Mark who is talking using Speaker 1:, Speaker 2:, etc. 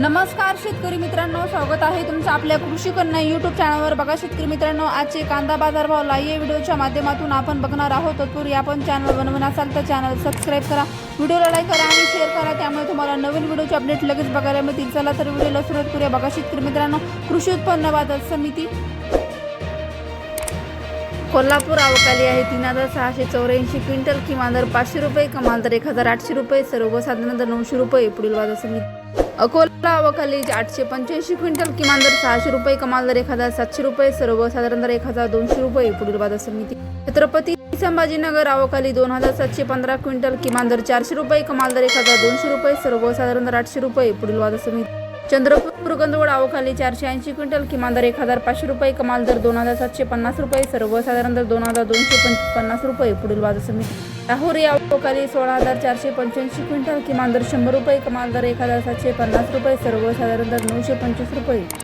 Speaker 1: नमस्कार शेतकरी मित्रांनो स्वागत आहे तुमचं आपल्या कृषी कन्या युट्यूब चॅनलवर बघा शेतकरी मित्रांनो आजचे कांदा बाजारभाव लाईव्ह व्हिडिओच्या माध्यमातून आपण बघणार आहोत. तत्पूर्वी आपण चॅनल बनवून असाल तर चॅनल सबस्क्राईब करा. व्हिडिओला लाईक करा आणि शेअर करा. त्यामुळे तुम्हाला नवीन व्हिडिओचे अपडेट लगेच बघायला मिळतील. चला तर व्हिडिओला सुरुवात करूया. बघा शेतकरी मित्रांनो कृषी उत्पन्न बाजार समिती कोल्हापूर अवकाली आहे. तीन हजार सहाशे चौऱ्याऐंशी क्विंटल किमान दर पाचशे रुपये कमाल दर एक हजार आठशे रुपये सर्वसाधारण दर नऊशे रुपये. पुढील बाजार समिती अकोला अवकाली आठशे पंच्याऐंशी क्विंटल किमान दर सहाशे रुपये कमाल दर एक हजार सातशे रुपये सर्वसाधारण दर एक हजार दोनशे रुपये पुढील बाजार समिती. छत्रपती संभाजीनगर अवकाली दोन हजार सातशे पंधरा क्विंटल किमान दर चारशे रुपये कमाल दर एक हजार दोनशे रुपये सर्वसाधारण दर आठशे रुपये पुढील बाजार समिती. चंद्रपूर गंधवड अवकाली चारशे ऐंशी क्विंटल किमान दर एक हजार पाचशे रुपये कमाल दर दोन हजार सातशे पन्नास रुपये सर्वसाधारण दर दोन हजार दोनशे पन्नास रुपये पुढील बाजार समिती. राहुरी अवकाली सोळा हजार चारशे पंच्याऐंशी क्विंटल किमान दर शंभर रुपये कमाल दर एक हजार सातशे पन्नास रुपये सर्वसाधारण दर नऊशे पंचवीस रुपये.